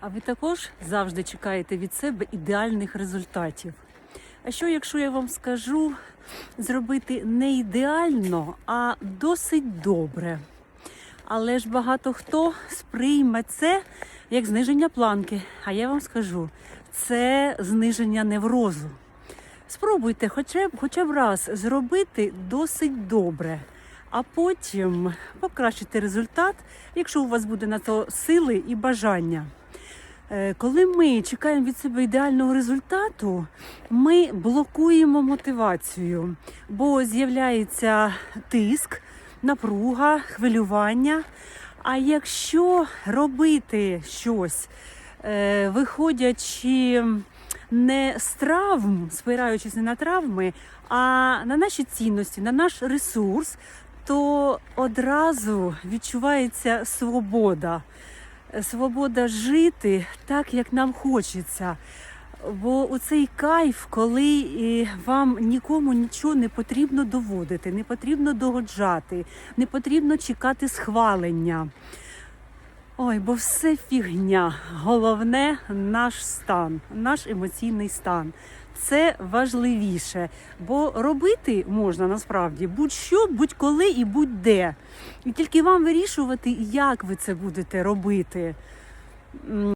А ви також завжди чекаєте від себе ідеальних результатів. А що, якщо я вам скажу зробити не ідеально, а досить добре? Але ж багато хто сприйме це як зниження планки. А я вам скажу, це зниження неврозу. Спробуйте хоча б, хоча б раз зробити досить добре, а потім покращити результат, якщо у вас буде на то сили і бажання. Е, Коли ми чекаємо від себе ідеального результату, ми блокуємо мотивацію, бо з'являється тиск, напруга, хвилювання. А якщо робити щось, е, виходячи не з травм, спираючись не на травми, а на наші цінності, на наш ресурс, то одразу відчувається свобода. Свобода жити так, як нам хочеться. Бо у цей кайф, коли е, вам нікому нічого не потрібно доводити, не потрібно догоджати, не потрібно чекати схвалення. Ой, бо все фігня. Головне наш стан, наш емоційний стан. Це важливіше, бо робити можна насправді будь-що, будь-коли і будь-де. І тільки вам вирішувати, як ви це будете робити.